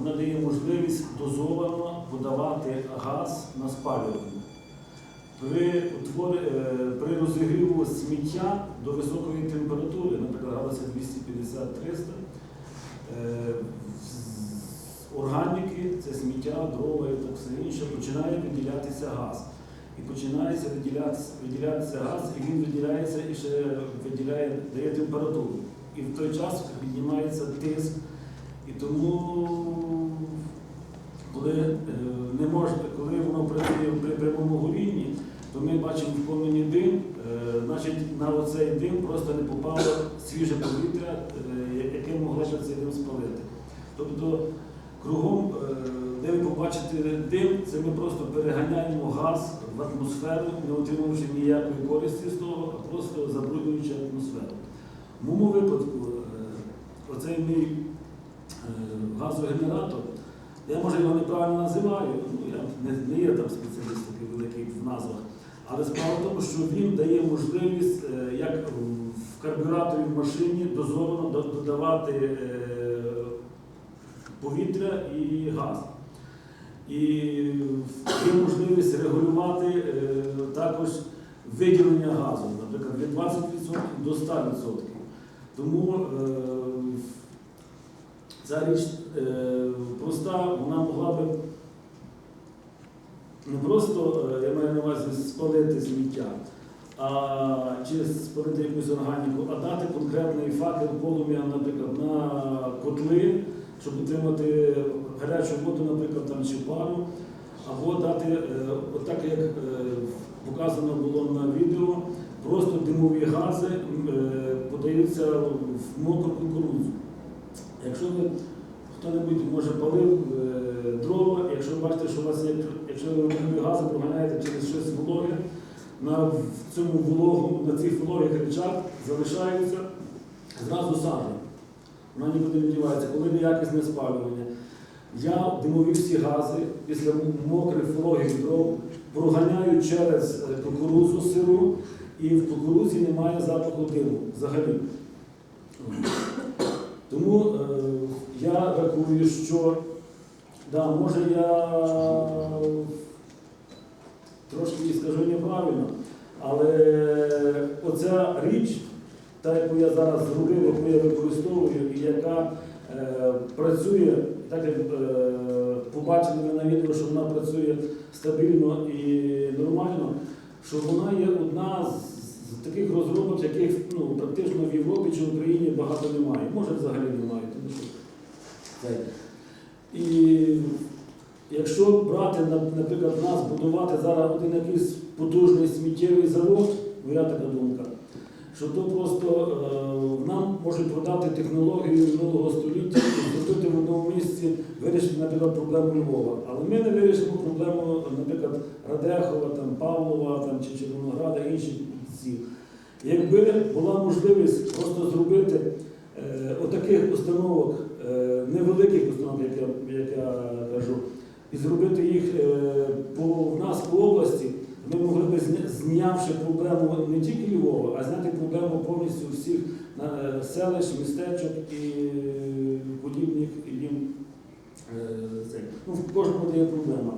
вона дає можливість дозовано подавати газ на спалювання. При, е, при розігріву сміття до високої температури, наприклад, градусів 250-300, е, органіки, це сміття, дрова і так все інше, починає виділятися газ. І починається виділятися, виділятися газ, і він виділяється і ще виділяє, дає температуру. І в той час піднімається тиск. І тому, коли, е, не можна, коли воно працює при прямому горінні, то ми бачимо в дим, е, значить на оцей дим просто не попало свіже повітря, е, яке могло б цей дим спалити. Тобто кругом, де ви побачите дим, це ми просто переганяємо газ в атмосферу, не отримуючи ніякої користі з того, а просто забруднюючи атмосферу. В моєму випадку, оцей мій газогенератор, я може його неправильно називаю, ну, я не, не є там спеціаліст такий великий в назвах, але справа в тому, що він дає можливість, е, як в карбюраторі в машині дозовано додавати е, повітря і газ. І є можливість регулювати е, також виділення газу, наприклад, від 20% до 100%. Тому е, ця річ е, проста, вона могла би не просто, е, я маю на увазі, спалити сміття, а чи спалити якусь органіку, а дати конкретний факел полум'я, наприклад, на котли, щоб отримати гарячу воду, наприклад, там, чи пару, або дати, е, отак як е, показано було на відео, просто димові гази е, подаються в мокру кукурудзу. Якщо ви хто-небудь може палив е, дрова, якщо ви бачите, що у вас є, якщо ви гази проганяєте через щось вологе, на в цьому вологому, на цих вологих речах залишаються зразу сажа. Вона нікуди не дівається, коли неякісне спалювання. Я димові всі гази після мокрих вологих дров проганяю через е, кукурудзу сиру, і в кукурудзі немає запаху диму взагалі. Тому е, я рахую, що да, може я трошки скажу неправильно, але оця річ, та, яку я зараз зробив, яку я використовую, і яка е, працює, так як е, побачили ви на відео, що вона працює стабільно і нормально, що вона є одна з, з таких розробок, яких ну, практично в Європі чи в Україні багато немає. Може взагалі немає. Тому що. І якщо брати, наприклад, нас, будувати зараз один якийсь потужний сміттєвий завод, моя така думка, що то просто е, нам можуть продати технологію минулого століття і зробити в одному місці, вирішити, наприклад, проблему Львова. Але ми не вирішимо проблему, наприклад, Радехова, там, Павлова там, чи Червонограда, інших сіл. Якби була можливість просто зробити е, отаких установок, е, невеликих установок, як я, як я кажу, і зробити їх е, по, в нас по області, ми могли б, знявши проблему не тільки Львова, а зняти проблему повністю всіх е, селищ, містечок і подібних їм. е. Ну, в кожному є проблема.